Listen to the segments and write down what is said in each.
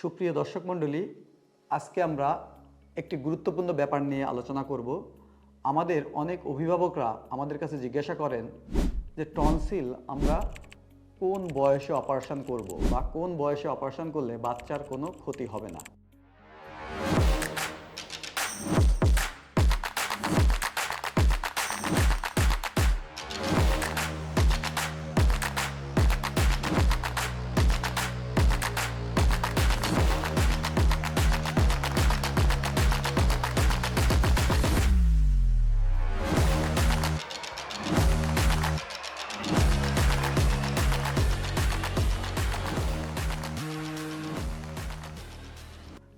সুপ্রিয় দর্শক মণ্ডলী, আজকে আমরা একটি গুরুত্বপূর্ণ ব্যাপার নিয়ে আলোচনা করব। আমাদের অনেক অভিভাবকরা আমাদের কাছে জিজ্ঞাসা করেন যে, টনসিল, আমরা কোন বয়সে অপারেশন করব বা কোন বয়সে অপারেশন করলে বাচ্চার কোনো ক্ষতি হবে না?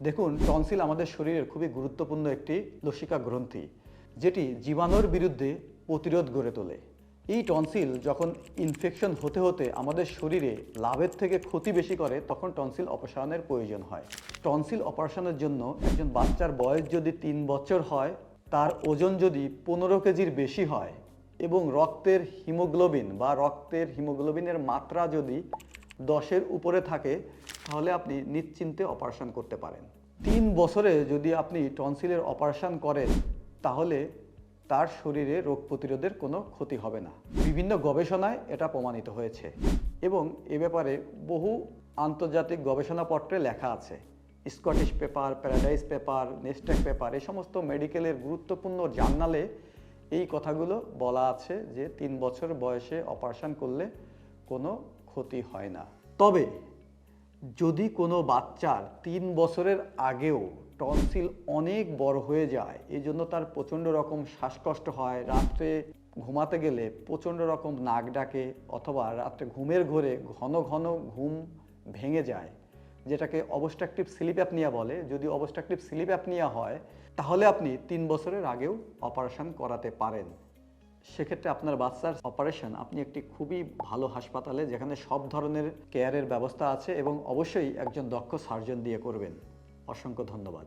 দেখুন, টনসিল আমাদের শরীরের খুবই গুরুত্বপূর্ণ একটি লসিকা গ্রন্থি, যেটি জীবাণুর বিরুদ্ধে প্রতিরোধ গড়ে তোলে। এই টনসিল যখন ইনফেকশন হতে হতে আমাদের শরীরে লাভের থেকে ক্ষতি বেশি করে, তখন টনসিল অপসারণের প্রয়োজন হয়। টনসিল অপারেশনের জন্য একজন বাচ্চার বয়স যদি তিন বছর হয়, তার ওজন যদি পনেরো কেজির বেশি হয় এবং রক্তের হিমোগ্লোবিন বা রক্তের হিমোগ্লোবিনের মাত্রা যদি দশের উপরে থাকে, তাহলে আপনি নিশ্চিন্তে অপারেশন করতে পারেন। তিন বছরে যদি আপনি টনসিলের অপারেশন করেন, তাহলে তার শরীরে রোগ প্রতিরোধের কোনো ক্ষতি হবে না। বিভিন্ন গবেষণায় এটা প্রমাণিত হয়েছে এবং এ ব্যাপারে বহু আন্তর্জাতিক গবেষণাপত্রে লেখা আছে। Scottish paper paradise paper Nestec paper এই সমস্ত মেডিকেলের গুরুত্বপূর্ণ জার্নালে এই কথাগুলো বলা আছে যে তিন বছর বয়সে অপারেশন করলে কোনো ক্ষতি হয় না। তবে যদি কোনো বাচ্চার তিন বছরের আগেও টনসিল অনেক বড় হয়ে যায় এই জন্য তার প্রচণ্ড রকম শ্বাসকষ্ট হয়, রাত্রে ঘুমাতে গেলে প্রচণ্ড রকম নাক ডাকে অথবা রাত্রে ঘুমের ঘোরে ঘন ঘন ঘুম ভেঙে যায়, যেটাকে অবস্ট্রাকটিভ স্লিপ অ্যাপনিয়া বলে। যদি অবস্ট্রাকটিভ স্লিপ অ্যাপনিয়া হয়, তাহলে আপনি তিন বছরের আগেও অপারেশন করাতে পারেন। সেক্ষেত্রে আপনার বাচ্চার অপারেশন আপনি একটি খুবই ভালো হাসপাতালে যেখানে সব ধরনের কেয়ারের ব্যবস্থা আছে এবং অবশ্যই একজন দক্ষ সার্জন দিয়ে করবেন। অসংখ্য ধন্যবাদ।